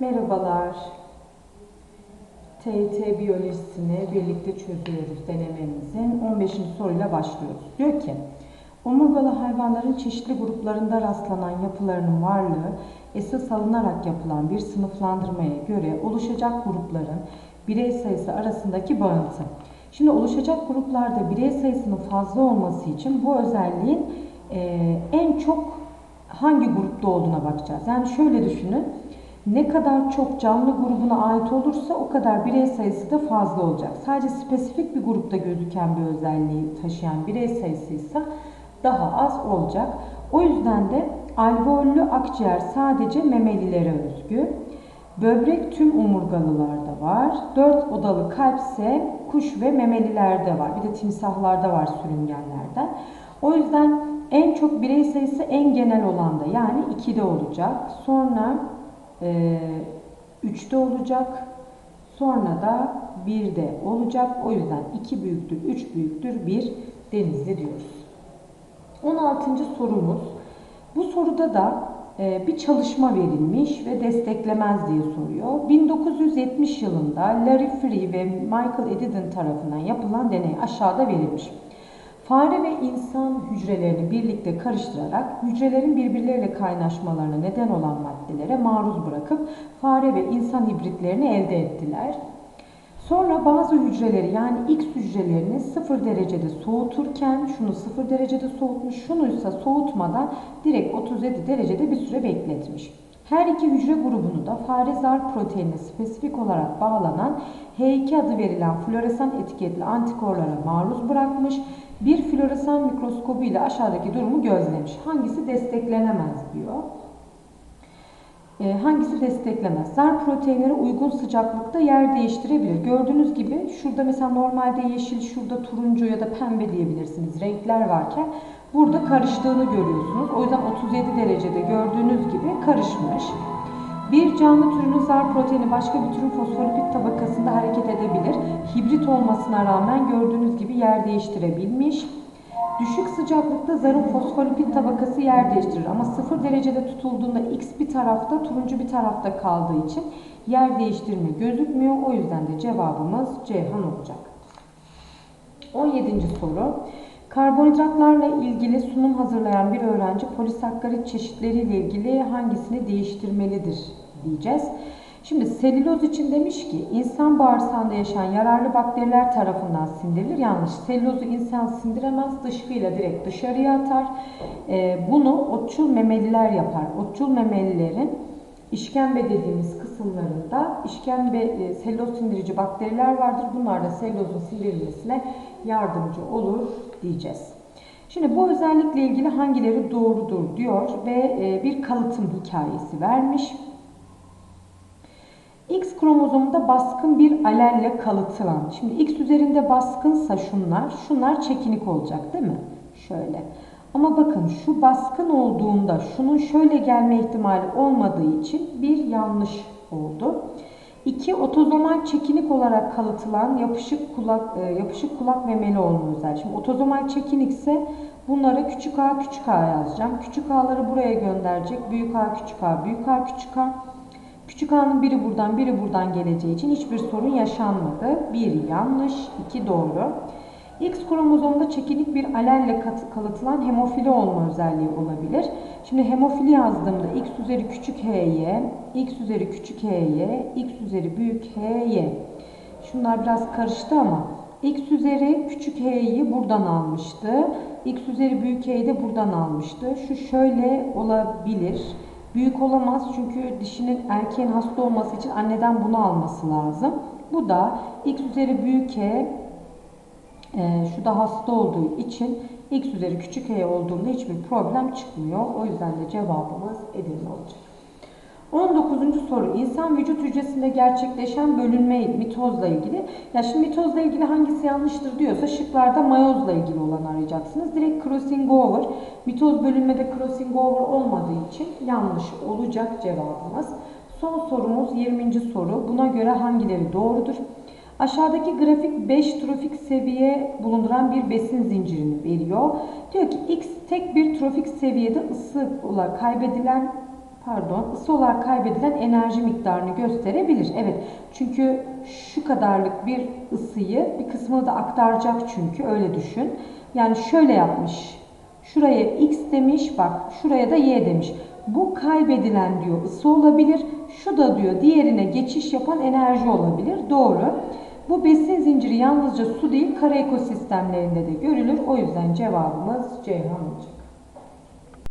Merhabalar. TYT biyolojisini birlikte çözüyoruz denememizin 15. soruyla başlıyoruz. Diyor ki, omurgalı hayvanların çeşitli gruplarında rastlanan yapılarının varlığı esas alınarak yapılan bir sınıflandırmaya göre oluşacak grupların birey sayısı arasındaki bağıntı. Şimdi oluşacak gruplarda birey sayısının fazla olması için bu özelliğin e, en çok hangi grupta olduğuna bakacağız. Yani şöyle düşünün. Ne kadar çok canlı grubuna ait olursa o kadar birey sayısı da fazla olacak. Sadece spesifik bir grupta gözüken bir özelliği taşıyan birey sayısı ise daha az olacak. O yüzden de alveollü akciğer sadece memelilere özgü. Böbrek tüm omurgalılarda var. Dört odalı kalp ise kuş ve memelilerde var. Bir de timsahlarda var sürüngenlerden. O yüzden en çok birey sayısı en genel olanda yani 2'de olacak. Sonra 3'te olacak. Sonra da 1'de olacak. O yüzden 2 büyüktür, 3 büyüktür, 1 denizli diyoruz. 16. sorumuz. Bu soruda da e, bir çalışma verilmiş ve desteklemez diye soruyor. 1970 yılında Larry Free ve Michael Edidin tarafından yapılan deney aşağıda verilmiş. Fare ve insan hücrelerini birlikte karıştırarak hücrelerin birbirleriyle kaynaşmalarına neden olan maddelere maruz bırakıp fare ve insan hibritlerini elde ettiler. Sonra bazı hücreleri yani X hücrelerini 0 derecede soğuturken şunu 0 derecede soğutmuş, şunu ise soğutmadan direkt 37 derecede bir süre bekletmiş. Her iki hücre grubunu da fare zar proteinine spesifik olarak bağlanan H2 adı verilen floresan etiketli antikorlara maruz bırakmış. Bir floresan mikroskobu ile aşağıdaki durumu gözlemiş. Hangisi desteklenemez diyor. E, hangisi desteklemez? Zar proteinleri uygun sıcaklıkta yer değiştirebilir. Gördüğünüz gibi şurada mesela normalde yeşil, şurada turuncu ya da pembe diyebilirsiniz. Renkler varken burada karıştığını görüyorsunuz. O yüzden 37 derecede gördüğünüz gibi karışmış. Bir canlı türünün zar proteini başka bir türün fosfolipid tabakasında hareket edebilir. Hibrit olmasına rağmen gördüğünüz gibi yer değiştirebilmiş. Düşük sıcaklıkta zarın fosfolipid tabakası yer değiştirir ama 0 derecede tutulduğunda X bir tarafta, turuncu bir tarafta kaldığı için yer değiştirme gözükmüyor. O yüzden de cevabımız Ceyhan olacak. 17. soru. Karbonhidratlarla ilgili sunum hazırlayan bir öğrenci polisakkarit çeşitleriyle ilgili hangisini değiştirmelidir diyeceğiz. Şimdi selüloz için demiş ki insan bağırsağında yaşayan yararlı bakteriler tarafından sindirilir. Yanlış. Selülozu insan sindiremez. Dışkıyla direkt dışarıya atar. Ee, bunu otçul memeliler yapar. Otçul memelilerin işkembe dediğimiz kısımlarında işkembe e, selüloz sindirici bakteriler vardır. Bunlar da selülozun sindirilmesine yardımcı olur diyeceğiz. Şimdi bu özellikle ilgili hangileri doğrudur diyor ve e, bir kalıtım hikayesi vermiş. X kromozomunda baskın bir alelle kalıtılan. Şimdi X üzerinde baskınsa şunlar, şunlar çekinik olacak değil mi? Şöyle. Ama bakın şu baskın olduğunda şunun şöyle gelme ihtimali olmadığı için bir yanlış oldu. İki otozomal çekinik olarak kalıtılan yapışık kulak e, yapışık kulak memeli olma özel. Şimdi otozomal çekinik ise bunları küçük a küçük a yazacağım. Küçük a'ları buraya gönderecek. Büyük a küçük a büyük a küçük a. Küçük a'nın biri buradan biri buradan geleceği için hiçbir sorun yaşanmadı. Bir yanlış, iki doğru. X kromozomda çekinik bir alelle kalıtılan hemofili olma özelliği olabilir. Şimdi hemofili yazdığımda x üzeri küçük h'ye, x üzeri küçük h'ye, x üzeri büyük h'ye. Şunlar biraz karıştı ama x üzeri küçük h'yi buradan almıştı. x üzeri büyük h'yi de buradan almıştı. Şu şöyle olabilir. Büyük olamaz çünkü dişinin erkeğin hasta olması için anneden bunu alması lazım. Bu da x üzeri büyük h e, şu da hasta olduğu için x üzeri küçük h olduğunda hiçbir problem çıkmıyor. O yüzden de cevabımız Edirne olacak. 19. soru. İnsan vücut hücresinde gerçekleşen bölünme mitozla ilgili. Ya şimdi mitozla ilgili hangisi yanlıştır diyorsa şıklarda mayozla ilgili olan arayacaksınız. Direkt crossing over. Mitoz bölünmede crossing over olmadığı için yanlış olacak cevabımız. Son sorumuz 20. soru. Buna göre hangileri doğrudur? Aşağıdaki grafik 5 trofik seviye bulunduran bir besin zincirini veriyor. Diyor ki X tek bir trofik seviyede ısı olarak kaybedilen pardon ısı olarak kaybedilen enerji miktarını gösterebilir. Evet çünkü şu kadarlık bir ısıyı bir kısmını da aktaracak çünkü öyle düşün. Yani şöyle yapmış. Şuraya x demiş bak şuraya da y demiş. Bu kaybedilen diyor ısı olabilir. Şu da diyor diğerine geçiş yapan enerji olabilir. Doğru. Bu besin zinciri yalnızca su değil kara ekosistemlerinde de görülür. O yüzden cevabımız Ceyhan olacak.